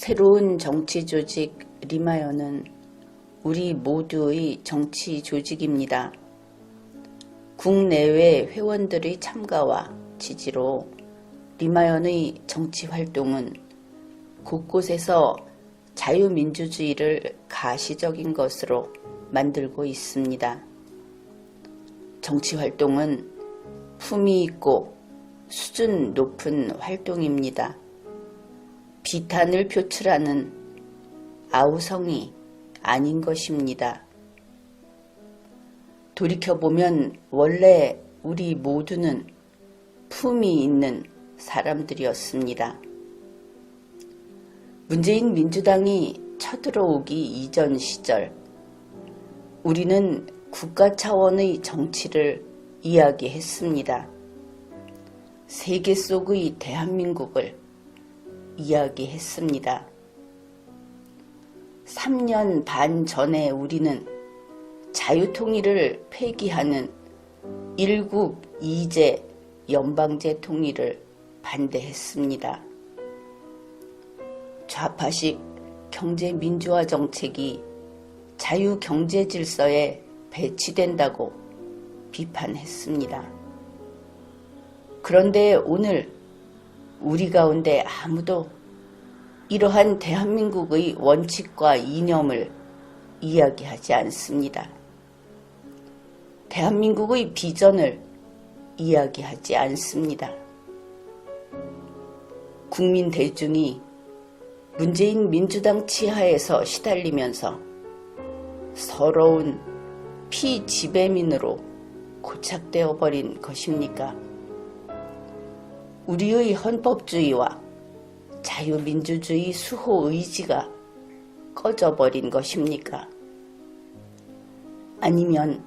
새로운 정치 조직 리마연은 우리 모두의 정치 조직입니다. 국내외 회원들의 참가와 지지로 리마연의 정치 활동은 곳곳에서 자유민주주의를 가시적인 것으로 만들고 있습니다. 정치 활동은 품위 있고 수준 높은 활동입니다. 비탄을 표출하는 아우성이 아닌 것입니다. 돌이켜보면 원래 우리 모두는 품이 있는 사람들이었습니다. 문재인 민주당이 쳐들어오기 이전 시절 우리는 국가 차원의 정치를 이야기했습니다. 세계 속의 대한민국을 이야기했습니다. 3년 반 전에 우리는 자유통일을 폐기하는 일국 이제 연방제 통일을 반대했습니다. 좌파식 경제민주화 정책이 자유경제 질서에 배치된다고 비판했습니다. 그런데 오늘 우리 가운데 아무도 이러한 대한민국의 원칙과 이념을 이야기하지 않습니다. 대한민국의 비전을 이야기하지 않습니다. 국민 대중이 문재인 민주당 치하에서 시달리면서 서러운 피지배민으로 고착되어 버린 것입니까? 우리의 헌법주의와 자유민주주의 수호 의지가 꺼져버린 것입니까? 아니면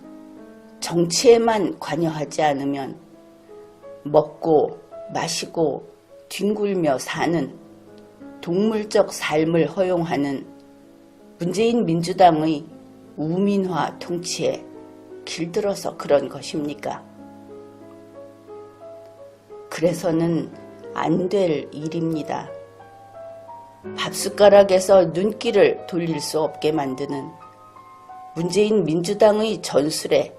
정치에만 관여하지 않으면 먹고 마시고 뒹굴며 사는 동물적 삶을 허용하는 문재인 민주당의 우민화 통치에 길들어서 그런 것입니까? 그래서는 안 될 일입니다. 밥숟가락에서 눈길을 돌릴 수 없게 만드는 문재인 민주당의 전술에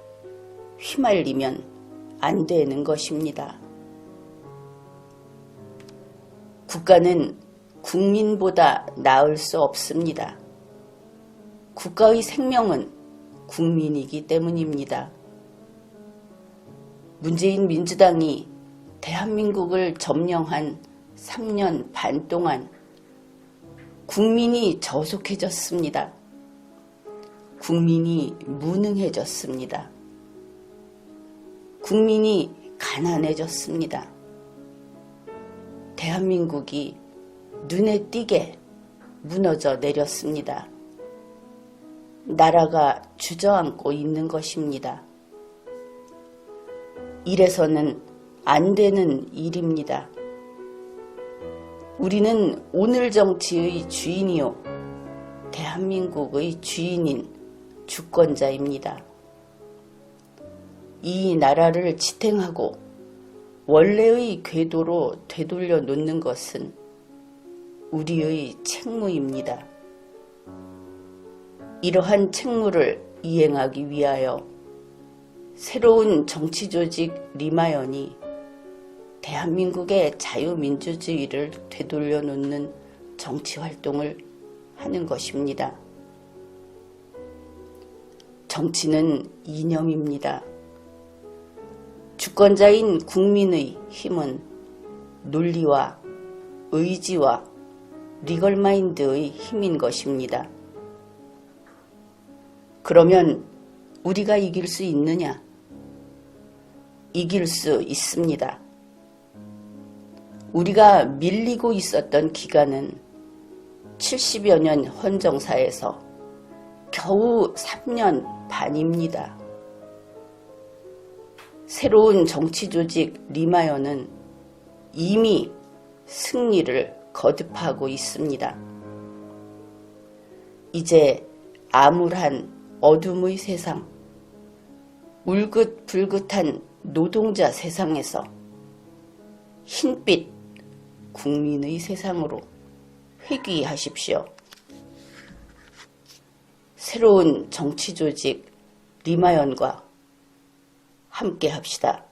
휘말리면 안 되는 것입니다. 국가는 국민보다 나을 수 없습니다. 국가의 생명은 국민이기 때문입니다. 문재인 민주당이 대한민국을 점령한 3년 반 동안 국민이 저속해졌습니다. 국민이 무능해졌습니다. 국민이 가난해졌습니다. 대한민국이 눈에 띄게 무너져 내렸습니다. 나라가 주저앉고 있는 것입니다. 이래서는 안 되는 일입니다. 우리는 오늘 정치의 주인이요. 대한민국의 주인인 주권자입니다. 이 나라를 지탱하고 원래의 궤도로 되돌려 놓는 것은 우리의 책무입니다. 이러한 책무를 이행하기 위하여 새로운 정치 조직 리마연이 대한민국의 자유민주주의를 되돌려 놓는 정치 활동을 하는 것입니다. 정치는 이념입니다. 주권자인 국민의 힘은 논리와 의지와 리걸마인드의 힘인 것입니다. 그러면 우리가 이길 수 있느냐? 이길 수 있습니다. 우리가 밀리고 있었던 기간은 70여 년 헌정사에서 겨우 3년 반입니다. 새로운 정치 조직 리마연은 이미 승리를 거듭하고 있습니다. 이제 암울한 어둠의 세상, 울긋불긋한 노동자 세상에서 흰빛 국민의 세상으로 회귀하십시오. 새로운 정치 조직 리마연과 함께 합시다.